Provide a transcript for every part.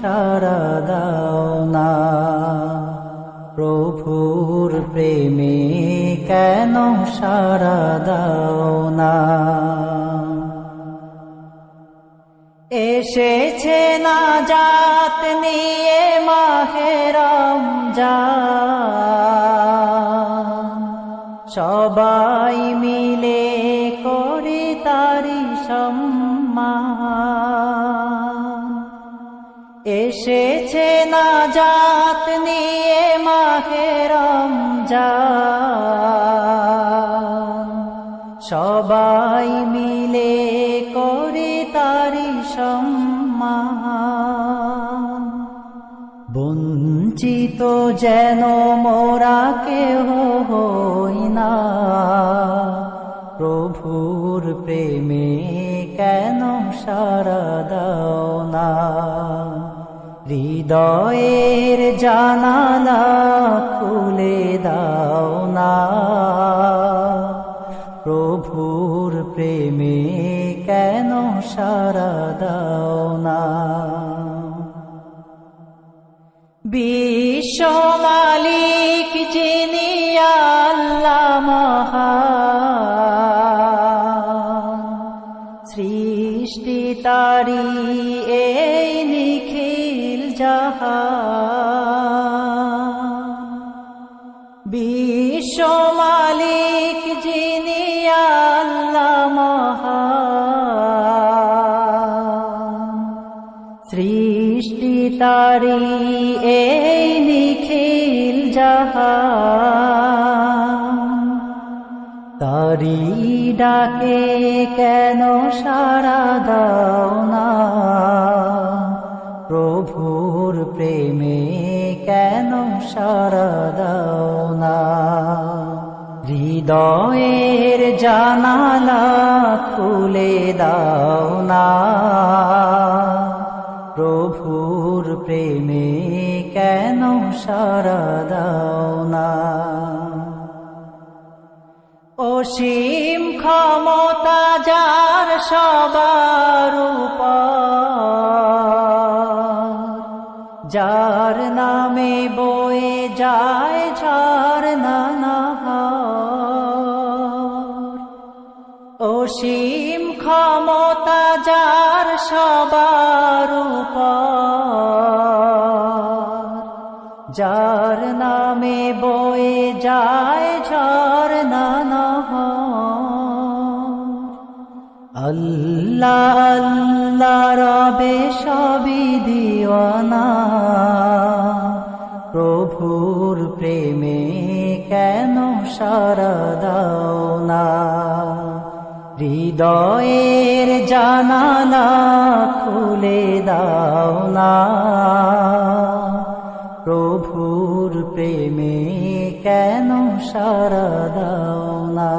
সাড়া দাও না প্রভুর প্রেমে কেন সাড়া দাও না এসেছে না জাত নিয়ে মাহেরম যা সবাই মিলে এসেছে না জাত নিয়ে মাহেরম যা সবাই মিলে করি তারি সম্মান। বঞ্চিত যেন মোরা কেহ হই না। প্রভুর প্রেমে কেন সারা না? হৃদয়ের জানালা খুলে দাও না। প্রভুর প্রেমে কেন সারা দাও না? বিশ্ব মালিক যিনি আল্লাহ মহান সৃষ্টি তারি এই জাহান বিশ্ব মালিক যিনি আল্লাহ মহান সৃষ্টি তারি এই নিখিল জাহান তারি ডাকে কেন সারা দাও? সারা হৃদয়ের জানালা খুলে দাও না প্রভুর প্রেমে কেন সারা দাও না অসীম ক্ষমতা যার সবার যার নামে বয়ে যায় ঝার অসীম ক্ষমতা যার সবার যার নামে বয়ে যায় ঝড় আল্লাহ আল্লাহ, রবে সবই দিওয়ানা। প্রেমে কেন সারা দাও না? হৃদয়ের জানালা খুলে দাও না। প্রভুর প্রেমে কেন সারা না?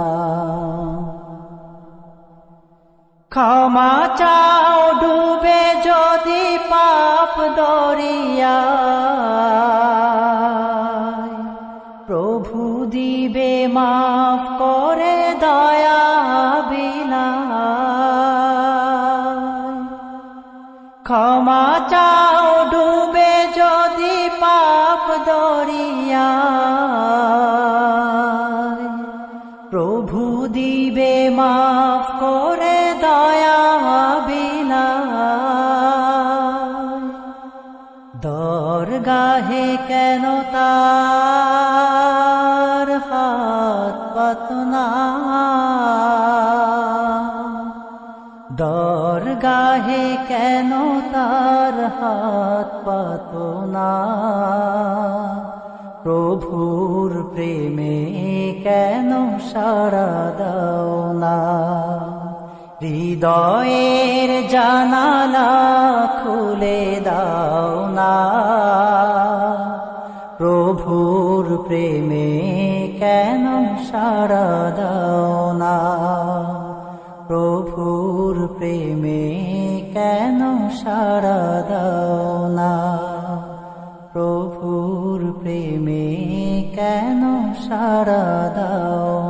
ক্ষমা চাও ডুবে যদি পাপ দরিয়া। মাফ করে দয়া বিনা ক্ষমা চাও ডুবে যদি পাপ দরিয়া প্রভু দিবে মাফ করে দয়া বিনা দরগাহে কেন তার হাত পাতনা দরগাহে কেন তার হাত পাতনা প্রভুর প্রেমে কেন সারা দাও না? হৃদয়ের জানালা খুলে দাও না? প্রভুর প্রেমে কেন সারা দাও না? প্রভুর প্রেমে কেন সারা দাও না? প্রভুর প্রেমে কেন সারা দাও